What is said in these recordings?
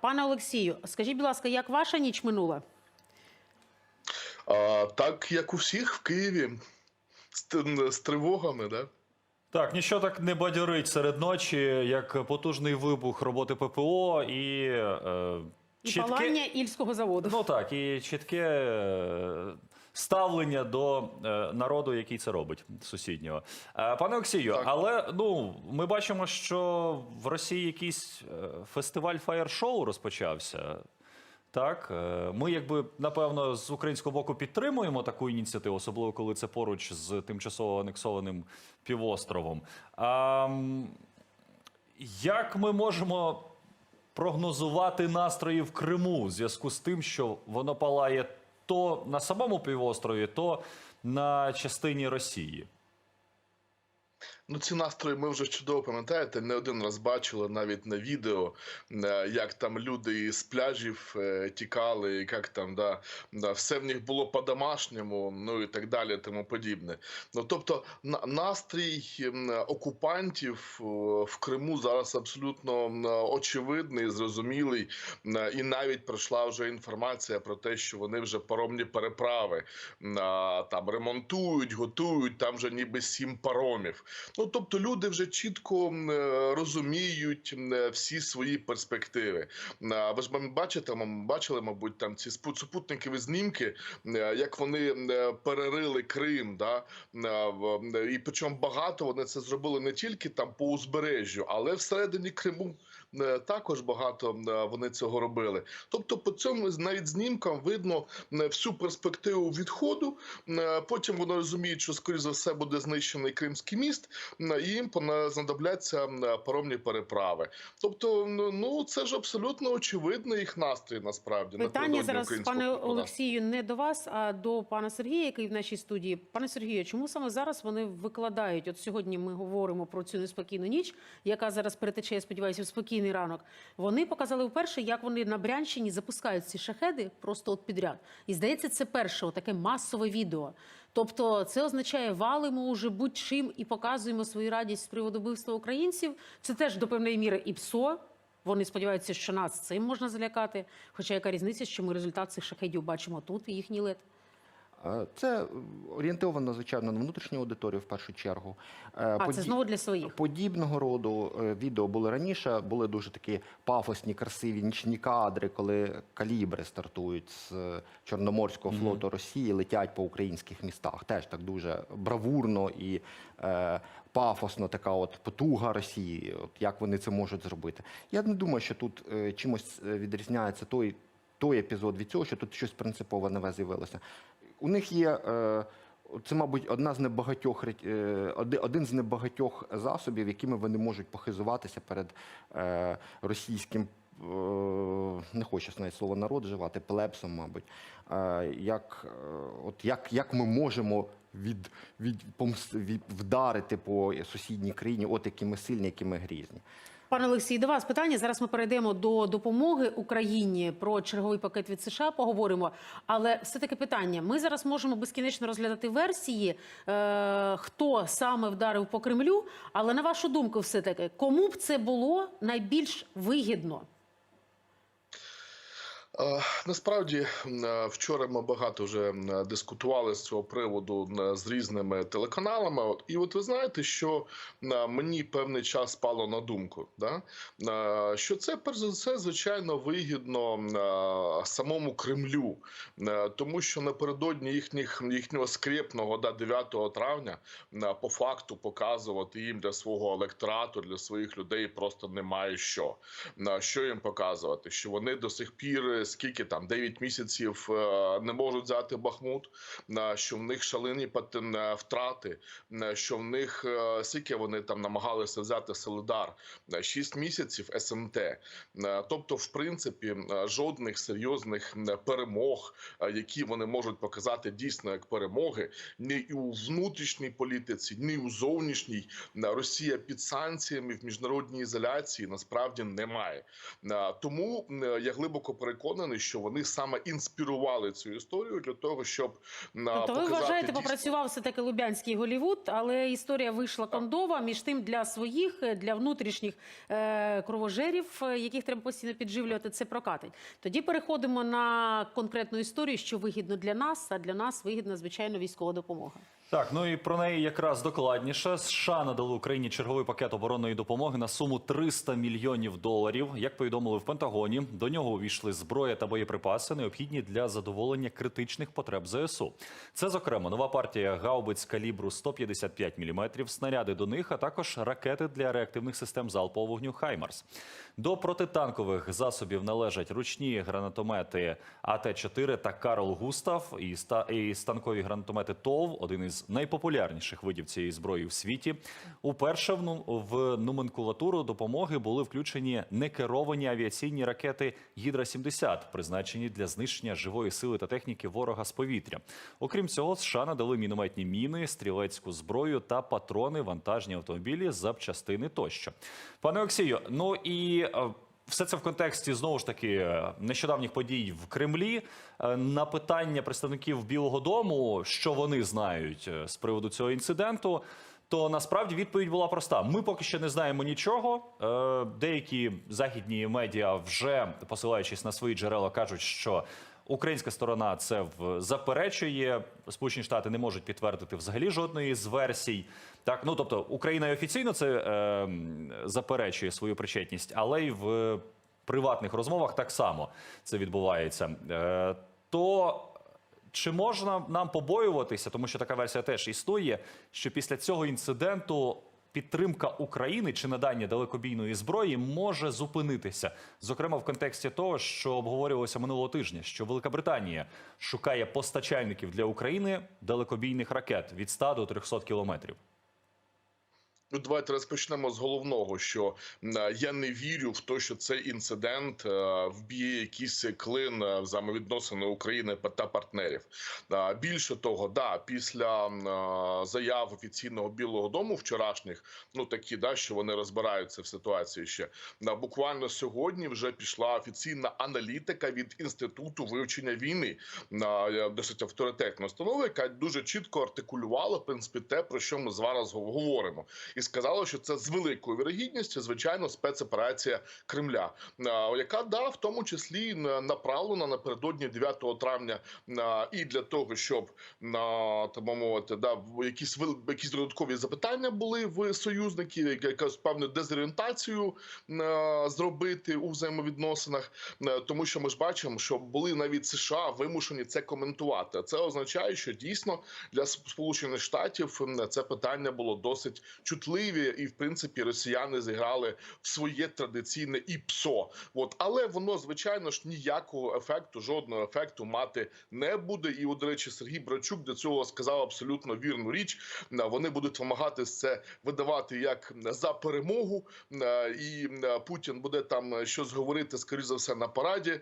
Пане Олексію, скажіть, будь ласка, як ваша ніч минула? А, так як у всіх в Києві з, з тривогами, да? Так, нічого так не бадьорить серед ночі, як потужний вибух роботи ППО і. Е, І чітке- палання Ільського заводу. Ну так, і чітке е, ставлення до е, народу, який це робить сусіднього. Е, Пане Олексію, Так. але ну ми бачимо, що в Росії якийсь е, фестиваль фаєр-шоу розпочався. Так, ми, якби напевно, з українського боку підтримуємо таку ініціативу, особливо коли це поруч з тимчасово анексованим півостровом. А, як ми можемо прогнозувати настрої в Криму в зв'язку з тим, що воно палає то на самому півострові, то на частині Росії? Ну, ці настрої ми вже чудово пам'ятаєте, не один раз бачили навіть на відео, е, як там люди із пляжів е, тікали, як там да, да, все в них було по-домашньому, ну і так далі, тому подібне. Ну тобто, на- настрій окупантів е, в Криму зараз абсолютно очевидний, зрозумілий, і навіть пройшла вже інформація про те, що вони вже паромні переправи там ремонтують, готують, там вже ніби сім паромів. Ну тобто люди вже чітко е, розуміють е, всі свої перспективи. Ви ж бачите, бачили, мабуть, там ці супутникові знімки, е, як вони перерили Крим, да і причому багато вони це зробили не тільки там по узбережжю, але всередині Криму. Е, Також багато е, вони цього робили. Тобто, по цьому навіть знімкам видно е, всю перспективу відходу. Потім вони розуміють, що скоріш за все буде знищений Кримський міст, і їм знадобляться паромні переправи. Тобто, ну це ж абсолютно очевидний їх настрій. Насправді Питання зараз, пане. Олексію, не до вас, а до пана Сергія, який в нашій студії. Пане Сергію, чому саме зараз вони викладають? От сьогодні ми говоримо про цю неспокійну ніч, яка зараз перетече, я сподіваюся, в спокійний ранок. Вони показали вперше, як вони на Брянщині запускають ці шахеди просто от підряд. І здається, це перше таке масове відео. Тобто, це означає, валимо уже будь-чим і показуємо свою радість з приводу вбивства українців. Це теж до певної міри і ПСО. Вони сподіваються, що нас цим можна залякати. Хоча яка різниця, що ми результат цих шахедів бачимо тут, і їхній лед. Е, Це орієнтовано, звичайно, на внутрішню аудиторію в першу чергу. Е, А, це знову для своїх. Подібного роду е, відео були раніше, були дуже такі пафосні, красиві нічні кадри, коли калібри стартують з е, Чорноморського флоту Росії, летять по українських містах. Теж так дуже бравурно і е, пафосно така от потуга Росії. От як вони це можуть зробити? Я не думаю, що тут е, чимось е, відрізняється той. Той епізод від цього, що тут щось принципове нове з'явилося. У них є е, це, мабуть, одна з небагатьох е, один з небагатьох засобів, якими вони можуть похизуватися перед е, російським. Не хочу навіть слово народ вживати, плебсом, мабуть. Як, от як, як ми можемо від, від, від, вдарити по сусідній країні, от які ми сильні, які ми грізні. Пане Олексій, до вас питання. Зараз ми перейдемо до допомоги Україні про черговий пакет від США. Поговоримо. Але все таки питання: ми зараз можемо безкінечно розглядати версії, е, хто саме вдарив по Кремлю. Але на вашу думку, все таки, кому б це було найбільш вигідно? Е, Насправді е, вчора ми багато вже дискутували з цього приводу з різними телеканалами. І от ви знаєте, що мені певний час спало на думку, да? е, що це перш за все звичайно вигідно самому Кремлю, тому що напередодні їхніх їхнього скрепного да, 9 травня по факту показувати їм для свого електорату, для своїх людей просто немає що. Що їм показувати? Що вони до сих пір скільки там 9 місяців е, не можуть взяти Бахмут, на що в них шалені е, втрати, що в них е, скільки вони там намагалися взяти Солидар, 6 місяців СМТ. Е, Тобто, в принципі, е, жодних серйозних перемог, е, які вони можуть показати дійсно як перемоги, ні у внутрішній політиці, ні у зовнішній Е, Росія під санкціями в міжнародній ізоляції насправді немає. Е, Тому е, я глибоко переконаний. Переконаний, що вони саме інспірували цю історію для того, щоб на Тобто ви вважаєте, дійсно- попрацював все таки Лубянський Голівуд, але історія вийшла кондова. Між тим для своїх, е, для внутрішніх е, кровожерів, е, яких треба постійно підживлювати, це прокатить. Тоді переходимо на конкретну історію, що вигідно для нас, а для нас вигідна звичайно військова допомога. Так, ну і про неї якраз докладніше. США надали Україні черговий пакет оборонної допомоги на суму 300 мільйонів доларів. Як повідомили в Пентагоні, до нього увійшли зброя та боєприпаси, необхідні для задоволення критичних потреб ЗСУ. Це, зокрема, нова партія гаубиць калібру 155 мм, снаряди до них, а також ракети для реактивних систем залпового вогню Хаймарс. До протитанкових засобів належать ручні гранатомети АТ-4 та Карл Густав і ста- і станкові гранатомети ТОВ, один із найпопулярніших видів цієї зброї в світі. Уперше в, номенклатуру допомоги були включені некеровані авіаційні ракети Гідра-70, призначені для знищення живої сили та техніки ворога з повітря. Окрім цього, США надали мінометні міни, стрілецьку зброю та патрони, вантажні автомобілі, запчастини тощо. Пане Олексію, ну і е, все це в контексті знову ж таки е, нещодавніх подій в Кремлі. Е, На питання представників Білого Дому, що вони знають е, з приводу цього інциденту. То насправді відповідь була проста: ми поки що не знаємо нічого. Деякі західні медіа, вже посилаючись на свої джерела, кажуть, що українська сторона це заперечує. Сполучені Штати не можуть підтвердити взагалі жодної з версій. Так, ну тобто Україна офіційно це е, заперечує свою причетність, але й в приватних розмовах так само це відбувається. Е, то чи можна нам побоюватися, тому що така версія теж існує, що після цього інциденту підтримка України чи надання далекобійної зброї може зупинитися, зокрема в контексті того, що обговорювалося минулого тижня, що Велика Британія шукає постачальників для України далекобійних ракет від 100 до 300 кілометрів. Ну, давайте розпочнемо з головного, що я не вірю в те, що цей інцидент е, вб'є якийсь клин е, взаємовідносини України та партнерів. Більше того, да, після е, заяв офіційного Білого Дому вчорашніх, ну такі, да, що вони розбираються в ситуації ще буквально сьогодні вже пішла офіційна аналітика від інституту вивчення війни досить авторитетна установа, яка дуже чітко артикулювала в принципі те, про що ми зараз говоримо і сказала, що це з великою вірогідністю, звичайно, спецоперація Кремля, яка да в тому числі на- направлена напередодні 9 травня і для того, щоб на так мовити, да якісь якісь додаткові запитання були в союзників, яка- якась певну дезорієнтацію зробити у взаємовідносинах, тому що ми ж бачимо, що були навіть США вимушені це коментувати. Це означає, що дійсно для Сполучених Штатів це питання було досить чутливі, і в принципі росіяни зіграли в своє традиційне ІПСО. От але воно звичайно ж ніякого ефекту, жодного ефекту мати не буде. І от, до речі, Сергій Брачук до цього сказав абсолютно вірну річ. Е, Вони будуть вимагати це видавати як за перемогу, е, і е, Путін буде там щось говорити, скоріш за все, на параді.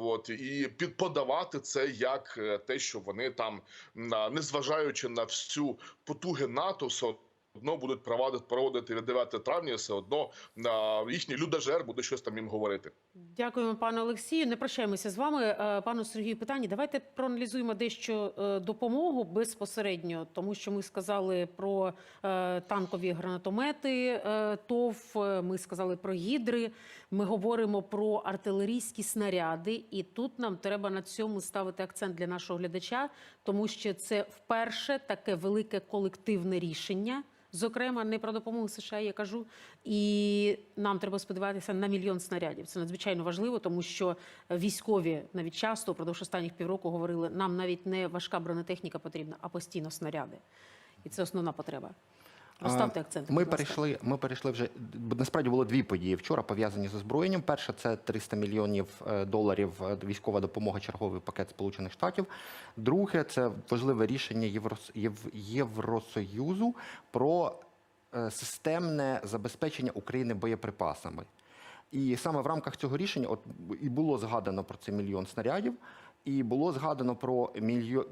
От і підподавати це як те, що вони там, незважаючи на всю потуги НАТО, одно будуть проводити проводити від 9 травня. Все одно їхній людожер буде щось там їм говорити. Дякуємо, пане Олексію. Не прощаємося з вами. Е, Пану Сергію, питання. Давайте проаналізуємо дещо е, допомогу безпосередньо, тому що ми сказали про е, танкові гранатомети ТОВ. Ми сказали про гідри. Ми говоримо про артилерійські снаряди, і тут нам треба на цьому ставити акцент для нашого глядача, тому що це вперше таке велике колективне рішення. Зокрема, не про допомогу США я кажу, і нам треба сподіватися на мільйон снарядів. Це надзвичайно важливо, тому що військові навіть часто впродовж останніх півроку говорили, нам навіть не важка бронетехніка потрібна, а постійно снаряди. І це основна потреба. Розставте акцент. Ми перейшли. Ми перейшли вже насправді було дві події вчора пов'язані з озброєнням. Перша це 300 мільйонів е, доларів е, військова допомога, черговий пакет Сполучених Штатів. Друге це важливе рішення Єврос- Євросоюзу про е, системне забезпечення України боєприпасами. І саме в рамках цього рішення от і було згадано про це мільйон снарядів, і було згадано про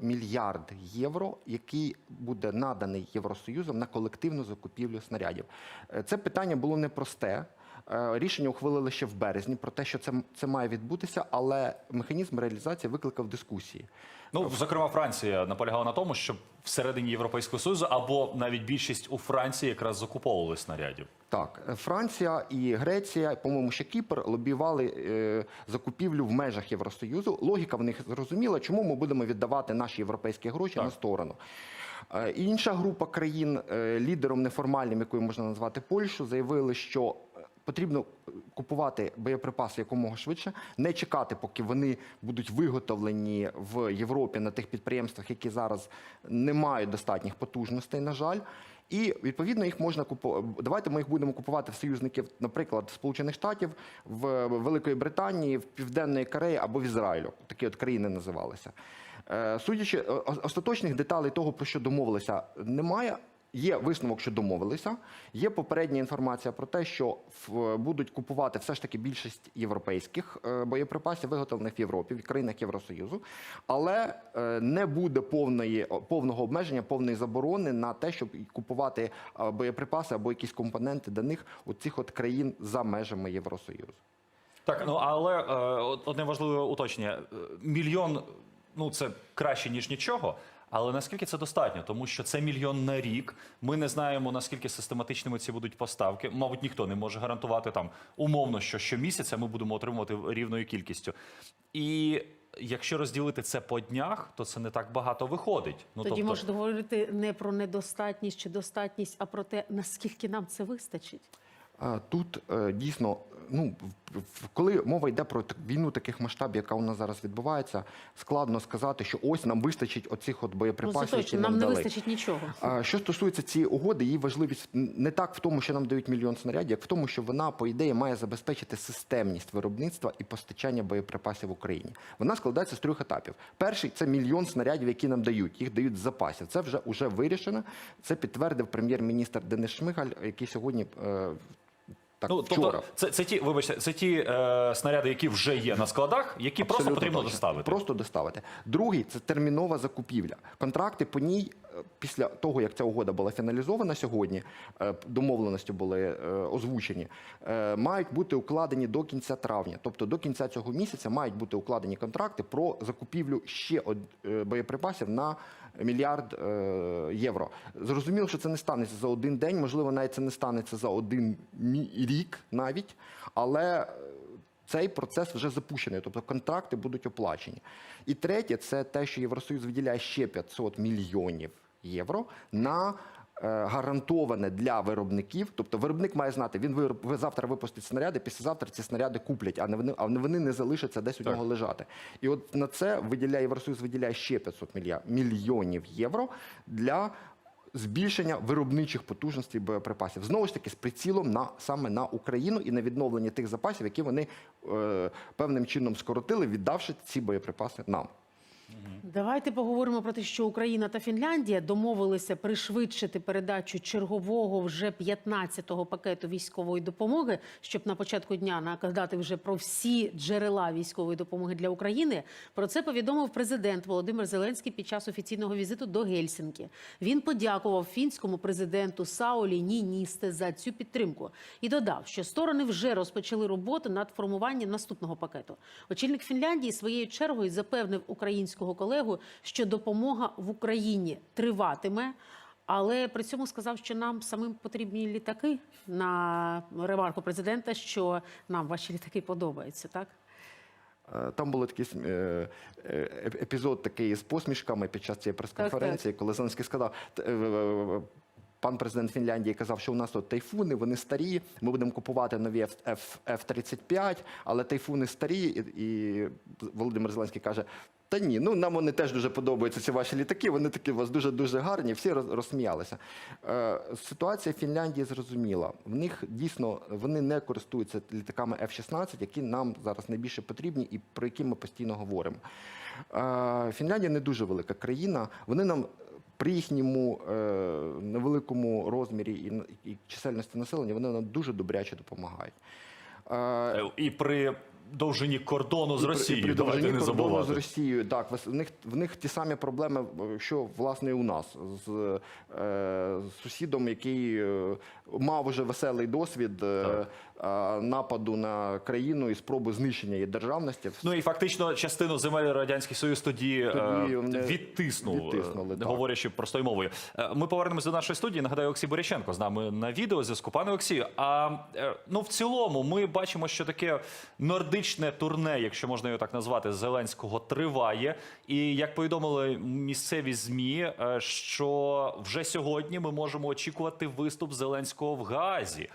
мільярд євро, який буде наданий Євросоюзом на колективну закупівлю снарядів. Е, Це питання було непросте. Е, Рішення ухвалили ще в березні про те, що це, це має відбутися, але механізм реалізації викликав дискусії. Ну, зокрема, Франція наполягала на тому, щоб всередині Європейського Союзу або навіть більшість у Франції якраз закуповували снарядів. Так, е, Франція і Греція, по-моєму, ще Кіпр лобіювали е, закупівлю в межах Євросоюзу. Логіка в них зрозуміла, чому ми будемо віддавати наші європейські гроші Так. на сторону. Е, Інша група країн, е, лідером неформальним, якою можна назвати Польщу, заявили, що е, потрібно купувати боєприпаси якомога швидше, не чекати, поки вони будуть виготовлені в Європі на тих підприємствах, які зараз не мають достатніх потужностей, на жаль. І відповідно їх можна купувати. Давайте ми їх будемо купувати в союзників, наприклад, Сполучених Штатів, в Великої Британії, в Південної Кореї або в Ізраїлю. Такі от країни називалися. Е, Судячи остаточних деталей того, про що домовилися, немає. Є висновок, що домовилися. Є попередня інформація про те, що будуть купувати все ж таки більшість європейських е, боєприпасів, виготовлених в Європі, в країнах Євросоюзу, але е, не буде повної повного обмеження, повної заборони на те, щоб купувати е, боєприпаси або якісь компоненти до них у цих от країн за межами Євросоюзу. Так, ну але одне важливе уточнення: мільйон ну це краще ніж нічого. Але наскільки це достатньо? Тому що це мільйон на рік. Ми не знаємо наскільки систематичними ці будуть поставки. Мабуть, ніхто не може гарантувати там умовно, що щомісяця ми будемо отримувати рівною кількістю. І якщо розділити це по днях, то це не так багато виходить. Ну Тоді тобто, можна говорити не про недостатність чи достатність, а про те, наскільки нам це вистачить. Тут е, дійсно, ну коли мова йде про війну таких масштабів, яка у нас зараз відбувається, складно сказати, що ось нам вистачить оцих от Ну, боєприпасів, це які нам, нам не дали. вистачить нічого. А Що стосується цієї угоди, її важливість не так в тому, що нам дають мільйон снарядів, як в тому, що вона, по ідеї, має забезпечити системність виробництва і постачання боєприпасів в Україні. Вона складається з трьох етапів. Перший це мільйон снарядів, які нам дають. Їх дають з запасів. Це вже уже вирішено. Це підтвердив прем'єр-міністр Денис Шмигаль, який сьогодні. Так, ну вчора. тобто, це, це ті, вибачте, це ті е, снаряди, які вже є на складах, які просто потрібно точно. доставити. Просто доставити. Другий це термінова закупівля. Контракти по ній після того, як ця угода була фіналізована сьогодні, е, домовленості були е, озвучені, е, мають бути укладені до кінця травня. Тобто до кінця цього місяця мають бути укладені контракти про закупівлю ще боєприпасів на мільярд євро. Зрозуміло, що це не станеться за один день, можливо, навіть це не станеться за один рік навіть, але. Цей процес вже запущений, тобто контракти будуть оплачені. І третє, це те, що Євросоюз виділяє ще 500 мільйонів євро на е, гарантоване для виробників. Тобто виробник має знати, він вироб- ви завтра випустить снаряди, післязавтра ці снаряди куплять, а не вони, а не вони не залишаться десь у Так. нього лежати. І от на це виділяє Євросоюз виділяє ще 500 мільйонів євро для збільшення виробничих потужностей боєприпасів. Знову ж таки, з прицілом на саме на Україну і на відновлення тих запасів, які вони е, певним чином скоротили, віддавши ці боєприпаси нам. Давайте поговоримо про те, що Україна та Фінляндія домовилися пришвидшити передачу чергового вже 15-го пакету військової допомоги, щоб на початку дня нагадати вже про всі джерела військової допомоги для України. Про це повідомив президент Володимир Зеленський під час офіційного візиту до Гельсінкі. Він подякував фінському президенту Саулі Ніністе за цю підтримку і додав, що сторони вже розпочали роботу над формуванням наступного пакету. Очільник Фінляндії своєю чергою запевнив українського колегу, що допомога в Україні триватиме. Але при цьому сказав, що нам самим потрібні літаки на ремарку президента, що нам ваші літаки подобаються, так? Е, Там був такий е, е, епізод такий з посмішками під час цієї прес-конференції, коли Зеленський сказав. Пан президент Фінляндії казав, що у нас тут тайфуни, вони старі. Ми будемо купувати нові F- F-35, але тайфуни старі. І, і Володимир Зеленський каже: Та ні, ну нам вони теж дуже подобаються. Ці ваші літаки. Вони такі у вас дуже дуже гарні. Всі розсміялися. Е, ситуація в Фінляндії зрозуміла. В них дійсно вони не користуються літаками F-16, які нам зараз найбільше потрібні і про які ми постійно говоримо. Е, Фінляндія не дуже велика країна. Вони нам при їхньому е, невеликому розмірі і, і чисельності населення вони нам дуже добряче допомагають. Е, Е, І при довжині кордону з І і Росією. при Давайте довжині не кордону забувати. з Росією. Так, в них, в них ті самі проблеми, що власне і у нас з, е, з сусідом, який е, мав уже веселий досвід е, е, нападу на країну і спроби знищення її державності. Ну і фактично частину земель радянський союз тоді, е, Тоді відтиснув, е, говорячи простою мовою. Е, Ми повернемося до нашої студії. Нагадаю, Олексій Боряченко з нами на відео зв'язку. Пане Олексію, а е, ну в цілому ми бачимо, що таке нордичне турне, якщо можна його так назвати, Зеленського триває. І як повідомили місцеві змі, е, що вже сьогодні ми можемо очікувати виступ Зеленського в Гаазі.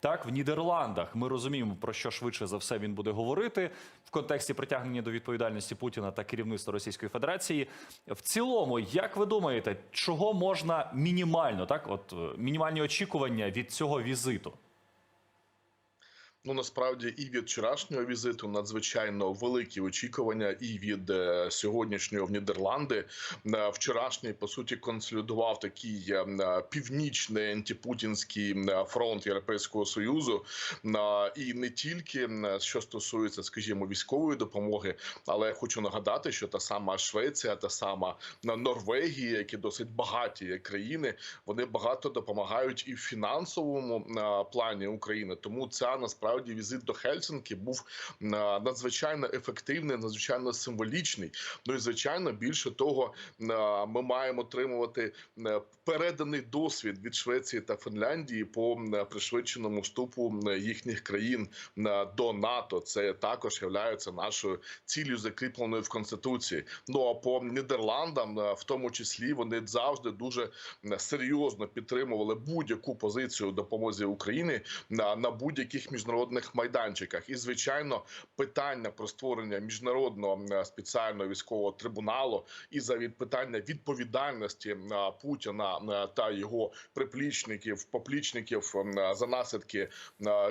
Так, в Нідерландах ми розуміємо, про що швидше за все він буде говорити в контексті притягнення до відповідальності Путіна та керівництва Російської Федерації. В цілому, як ви думаєте, чого можна мінімально, так, от е, мінімальні очікування від цього візиту? Ну насправді і від вчорашнього візиту надзвичайно великі очікування, і від е, сьогоднішнього в Нідерланди Е, вчорашній по суті консолідував такий е, північний антипутінський фронт Європейського союзу. І не тільки що стосується, скажімо, військової допомоги, але я хочу нагадати, що та сама Швеція, та сама Норвегія, які досить багаті країни, вони багато допомагають і в фінансовому плані України. Тому ця насправді візит до Хельсинки був е, надзвичайно ефективний, надзвичайно символічний. Ну і звичайно, більше того, е, ми маємо отримувати е, переданий досвід від Швеції та Фінляндії по пришвидшеному вступу їхніх країн до НАТО. Це також є нашою ціллю закріпленою в конституції. Ну а по Нідерландам, в тому числі, вони завжди дуже серйозно підтримували будь-яку позицію допомозі Україні на будь-яких міжнародних майданчиках. І звичайно, питання про створення міжнародного спеціального військового трибуналу і за від питання відповідальності Путіна та його приплічників, поплічників за наслідки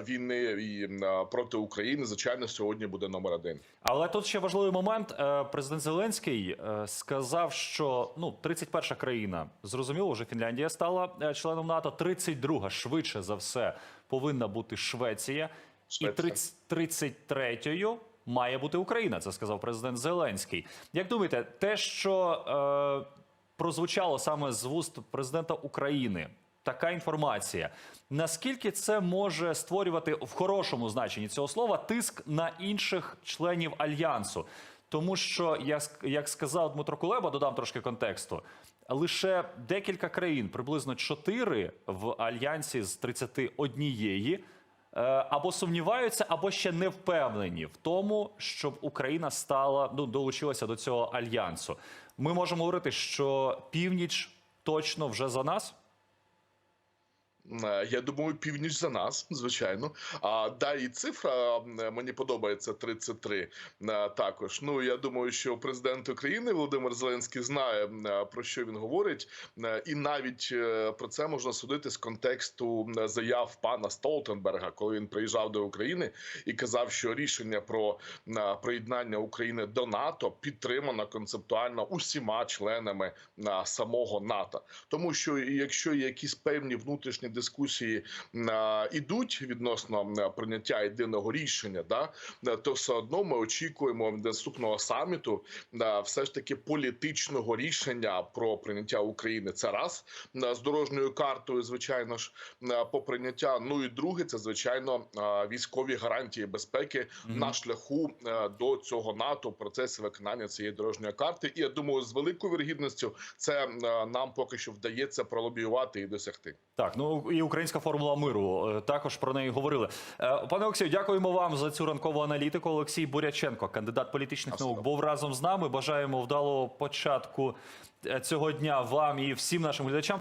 війни і проти України, звичайно, сьогодні буде номер один. Але тут ще важливий момент. Е, Президент Зеленський е, сказав, що ну 31 країна зрозуміло, вже Фінляндія стала е, членом НАТО. 32 швидше за все повинна бути Швеція, Швеція. і 30 33-ю має бути Україна. Це сказав президент Зеленський. Як думаєте, те, що е, прозвучало саме з вуст президента України. Така інформація. Наскільки це може створювати в хорошому значенні цього слова тиск на інших членів альянсу? Тому що, як сказав Дмитро Кулеба, додам трошки контексту. Лише декілька країн, приблизно 4 в альянсі з 31 е, або сумніваються, або ще не впевнені в тому, щоб Україна стала ну долучилася до цього альянсу. Ми можемо говорити, що північ точно вже за нас. Е, Я думаю, північ за нас, звичайно. А да, і цифра мені подобається 33 е, також. Ну я думаю, що президент України Володимир Зеленський знає е, про що він говорить, і навіть про це можна судити з контексту заяв пана Столтенберга, коли він приїжджав до України і казав, що рішення про приєднання України до НАТО підтримано концептуально усіма членами самого НАТО. Тому що якщо є якісь певні внутрішні дискусії е, ідуть відносно е, прийняття єдиного рішення, да е, то все одно ми очікуємо від наступного саміту все ж таки політичного рішення про прийняття України. Це раз з дорожньою картою, звичайно ж, по прийняття. Ну і друге, це звичайно військові гарантії безпеки на шляху до цього НАТО процесі виконання цієї дорожньої карти. І я думаю, з великою вірогідністю це нам поки що вдається пролобіювати і досягти. Так, ну і українська формула миру е, також про неї говорили. Е, Пане Олексію, дякуємо вам за цю ранкову аналітику. Олексій Буряченко, кандидат політичних Спасибо. наук, був разом з нами. Бажаємо вдалого початку е, цього дня вам і всім нашим глядачам.